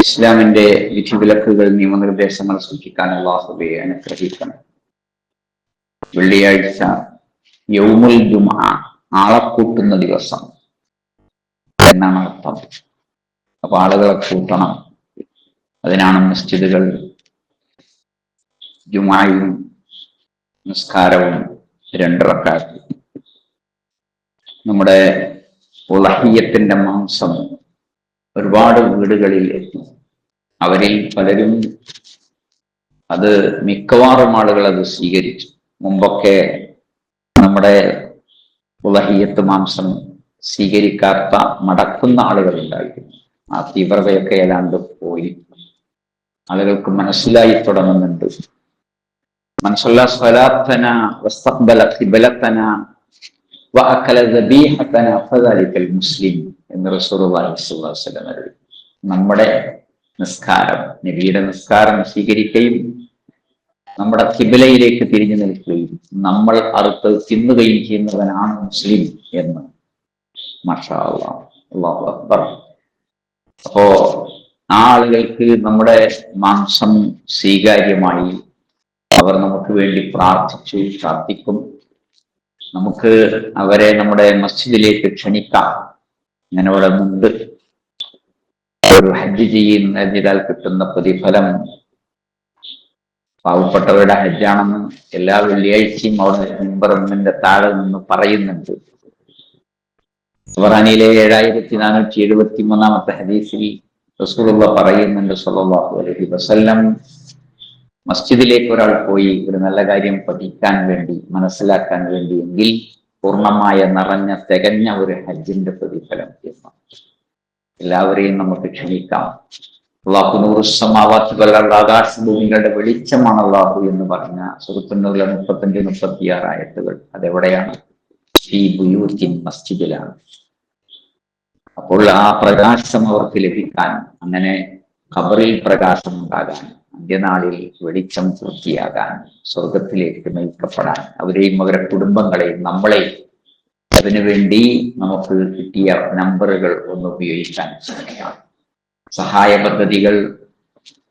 ഇസ്ലാമിന്റെ വിധിവിലക്കുകൾ നിയമനിർദ്ദേശങ്ങൾ സൂക്ഷിക്കാൻ അള്ളാഹുബെ അനുഗ്രഹിക്കണം. വെള്ളിയാഴ്ച യൗമുൽ ജുമ ആളെ കൂട്ടുന്ന ദിവസം. എന്നാണ് അർത്ഥം. അപ്പൊ ആളുകളെ കൂട്ടണം. അതിനാണ് മസ്ജിദുകൾ ജുമായും നിസ്കാരവും രണ്ടിറക്കാക്കി നമ്മുടെ ഉളഹിയത്തിന്റെ മാംസം ഒരുപാട് വീടുകളിൽ എത്തും. അവരിൽ പലരും അത് മിക്കവാറും ആളുകൾ അത് സ്വീകരിച്ചു. മുമ്പൊക്കെ നമ്മുടെ ഉലഹിയത്ത് മാംസം സ്വീകരിക്കാത്ത മടക്കുന്ന ആളുകൾ ഉണ്ടായിരുന്നു. ആ തീവ്രതയൊക്കെ ഏതാണ്ട് പോയി. ആളുകൾക്ക് മനസ്സിലായി തുടങ്ങുന്നുണ്ട്. മനസ്സുള്ള സ്വലാത്തന മുസ്ലിം എന്ന് റസൂർ നമ്മുടെ നിസ്കാരം നബിയുടെ നിസ്കാരം സ്വീകരിക്കുകയും നമ്മുടെ കിബിലയിലേക്ക് തിരിഞ്ഞു നിൽക്കുകയും നമ്മൾ അറുത്ത് തിന്നുകയും ചെയ്യുന്നവനാണ് മുസ്ലിം എന്ന്. അപ്പോ ആ ആളുകൾക്ക് നമ്മുടെ മാംസം സ്വീകാര്യമായി അവർ നമുക്ക് വേണ്ടി പ്രാർത്ഥിച്ചു പ്രാർത്ഥിക്കും. നമുക്ക് അവരെ നമ്മുടെ മസ്ജിദിലേക്ക് ക്ഷണിക്കാം. അങ്ങനെ ഇവിടെ മുണ്ട് ഒരു ഹജ്ജ് ചെയ്യുന്ന ചെയ്യുന്നതിനാൽ കിട്ടുന്ന പ്രതിഫലം പാവപ്പെട്ടവരുടെ ഹജ്ജാണെന്ന് എല്ലാ വെള്ളിയാഴ്ചയും അവിടെ മെമ്പറമ്മിന്റെ താഴെ നിന്ന് പറയുന്നുണ്ട്. സുബറാനിയിലെ ഏഴായിരത്തി നാനൂറ്റി എഴുപത്തി മൂന്നാമത്തെ ഹദീസിൽ റസൂലുള്ള പറയുന്നുണ്ട് സല്ലല്ലാഹു അലഹി വസല്ലം മസ്ജിദിലേക്ക് ഒരാൾ പോയി ഒരു നല്ല കാര്യം പഠിക്കാൻ വേണ്ടി മനസ്സിലാക്കാൻ വേണ്ടി എങ്കിൽ പൂർണമായ നിറഞ്ഞ തികഞ്ഞ ഒരു ഹജ്ജിന്റെ പ്രതിഫലം എന്ന് എല്ലാവരെയും നമുക്ക് ക്ഷണിക്കാം. അള്ളാഹു നൂറുസമാവാത്തുകളുടെ ആകാശഭൂമികളുടെ വെളിച്ചമാണ് അള്ളാഹു എന്ന് പറഞ്ഞ സുഹൃത്തുന്നൂറിലെ മുപ്പത്തഞ്ച് മുപ്പത്തിയാറ് ആയത്തുകൾ. അതെവിടെയാണ്? ഈ ബുയൂത്തിൻ മസ്ജിദിലാണ്. അപ്പോൾ ആ പ്രകാശം അവർക്ക് ലഭിക്കാൻ അങ്ങനെ ഖബറിൽ പ്രകാശം ഉണ്ടാകാൻ അന്ത്യനാളിൽ വെളിച്ചം പൂർത്തിയാകാൻ സ്വർഗത്തിലേക്ക് നയിക്കപ്പെടാൻ അവരെയും അവരുടെ കുടുംബങ്ങളെയും നമ്മളെയും അതിനുവേണ്ടി നമുക്ക് കിട്ടിയ നമ്പറുകൾ ഒന്ന് ഉപയോഗിക്കാൻ ശ്രമിക്കാം. സഹായ പദ്ധതികൾ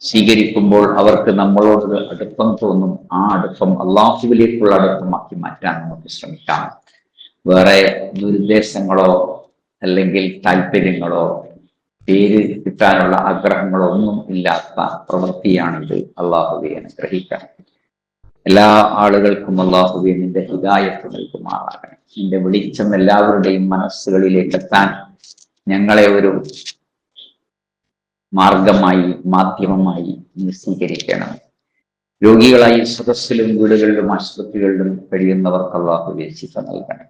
സ്വീകരിക്കുമ്പോൾ അവർക്ക് നമ്മളോട് അടുപ്പം തോന്നും ആ അടുപ്പം അള്ളാഹുവിലേക്കുള്ള അടുപ്പമാക്കി മാറ്റാൻ നമുക്ക് ശ്രമിക്കാം. വേറെ നിർദ്ദേശങ്ങളോ അല്ലെങ്കിൽ താല്പര്യങ്ങളോ പേര് കിട്ടാനുള്ള ആഗ്രഹങ്ങളോ ഒന്നും ഇല്ലാത്ത പ്രവൃത്തിയാണിത്. അള്ളാഹുവെ അനുഗ്രഹിക്കാൻ എല്ലാ ആളുകൾക്കും അള്ളാഹുവെ നിന്റെ ഹിതായത്ത് നൽകുമാറാകണം നിന്റെ വെളിച്ചം എല്ലാവരുടെയും മനസ്സുകളിലേക്ക് എത്താൻ ഞങ്ങളെ ഒരു മാർഗമായി മാധ്യമമായി നീ സ്വീകരിക്കണം രോഗികളായി സദസ്സിലും വീടുകളിലും ആശുപത്രികളിലും കഴിയുന്നവർക്ക് അള്ളാഹുവെ ശിഫ നൽകണം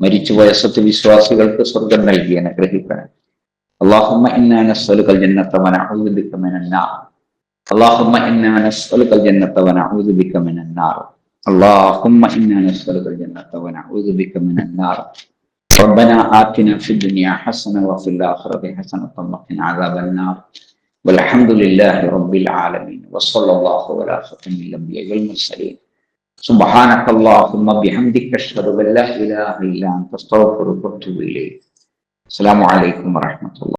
മരിച്ചുപോയ സത്യവിശ്വാസികൾക്ക് സ്വർഗം നൽകി അനുഗ്രഹിക്കണം اللهم إنا نسألك الجنة ونعوذ بك من النار اللهم إنا نسألك الجنة ونعوذ بك من النار اللهم إنا نسألك الجنة ونعوذ بك من النار. ربنا آتنا في الدنيا حسنة وفي الآخرة حسنة وقنا عذاب النار. والحمد لله رب العالمين. وصلى الله على خاتم الأنبياء والمرسلين. سبحانك اللهم بحمدك أشهد أن لا إله إلا أنت أستغفرك وأتوب إليك. السلام عليكم ورحمة الله.